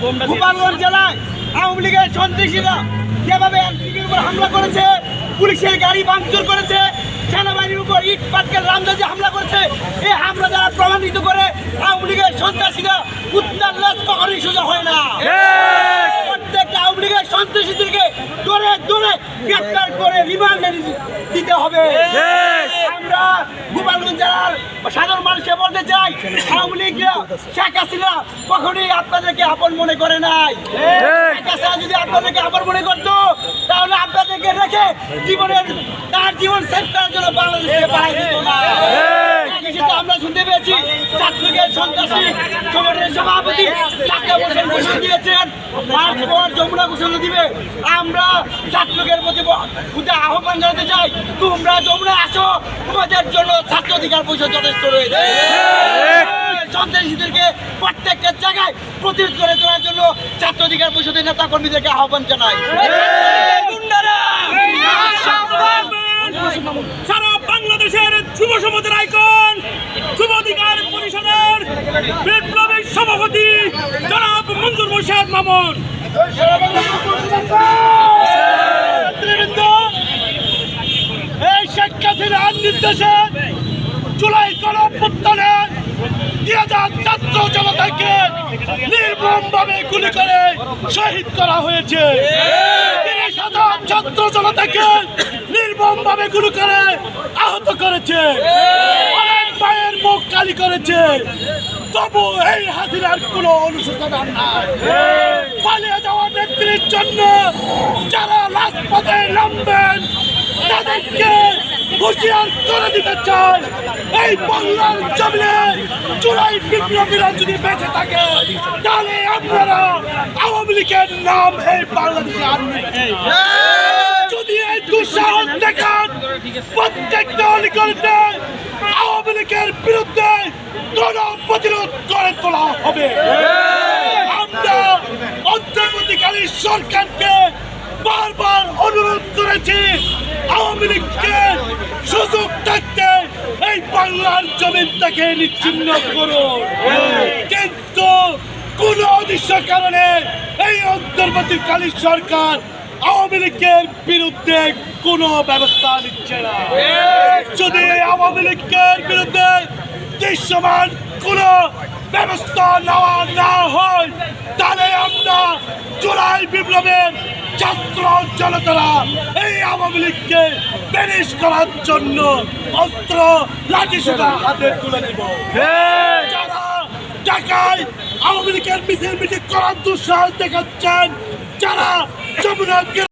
গোপালগঞ্জ জেলায় আওয়ামী লীগের সন্ত্রাসীরা যেভাবে এনসিপির উপর হামলা করেছে পুলিশের গাড়ি ভাঙচুর করেছে সেনাবাহিনীর উপর ইট পাটকেল রামদাজি হামলা করেছে এই হামলা দ্বারা প্রমাণিত করে আওয়ামী লীগের সন্ত্রাসীরা উত্তাল লাশ কখনোই সোজা হয় না। প্রত্যেকটা আওয়ামী লীগের সন্ত্রাসীদেরকে দৌড়ে দৌড়ে গ্রেপ্তার করে রিমান্ডে দিতে হবে। আওয়ামী লীগ শেখ হাসিনা কখনই আপনাদেরকে আপন মনে করে নাই। শেখ হাসিনা যদি আপনাদেরকে আপন মনে করতো তাহলে আপনাদেরকে রেখে জীবনের তার জীবন সেভ করার জন্য বাংলাদেশকে পাঠিয়ে দিত না। ছাত্রলীগের সন্ত্রাসী সংগঠনের সভাপতি টাকা বসে ঘোষণা দিয়েছেন। মার্চ পর যমুনা ঘোষণা দিবে। আমরা ছাত্রলীগের প্রতি আহ্বান জানাতে চাই তোমরা যমুনা আসো তোমাদের জন্য ছাত্র অধিকার পয়সা যথেষ্ট রয়েছে। সন্ত্রাসীদেরকে প্রত্যেকটা জায়গায় প্রতিরোধ করে তোলার জন্য ছাত্র অধিকার পরিষদের নেতা কর্মীদেরকে আহ্বান জানাই। বিপ্লবী সভাপতি জনাব মঞ্জুর মোর্শেদ মামুন। এই শেখ হাসিনার নির্দেশে জুলাই হাজার ছাত্র করে শহীদ করা হয়েছে। ছাত্র করে আহত করেছে। অনেক মায়ের মুখ কালি করেছে। তবু এই হাসিনার কোনো অনুশোচনা নাই। পালিয়ে যাওয়া নেত্রীর জন্য যারা রাজপথে নামবেন তাদেরকে হুঁশিয়ার করে দিতে চাই। এই বাংলার জমিনে চূড়াই বিপ্লবীরা যদি বেঁচে থাকে তাহলে আপনারা আওয়ামী লীগের নাম এই বাংলাদেশে আনবেন যদি এই দুঃসাহস দেখান প্রত্যেকটা অলিগলিতে আওয়ামী লীগের বিরুদ্ধে কোন প্রতিরোধ করে তোলা হবে। আমরা অন্তর্বর্তীকালীন সরকারকে বারবার অনুরোধ করেছি, আওয়ামী লীগকে সুযোগ থাকতে এই বাংলার জমিন নিচ্ছিন্ন করুন। কিন্তু কোন অদৃশ্য কারণে এই অন্তর্বর্তীকালীন সরকার আওয়ামী লীগের বিরুদ্ধে কোনো ব্যবস্থা নিচ্ছে না। যদি আওয়ামী লীগের বিরুদ্ধে দৃশ্যমান কোনো ব্যবস্থা নেওয়া না হয় তাহলে আমরা জুলাই বিপ্লবের ছাত্র জনতারা এই আওয়ামী লীগকে প্যারিস করার জন্য অস্ত্র লাঠি সুতা হাতে তুলে নেব যারা ঢাকায় আওয়ামী লীগের মিছিল মিটিং করার দুঃসাহস দেখাচ্ছেন যারা যমুনা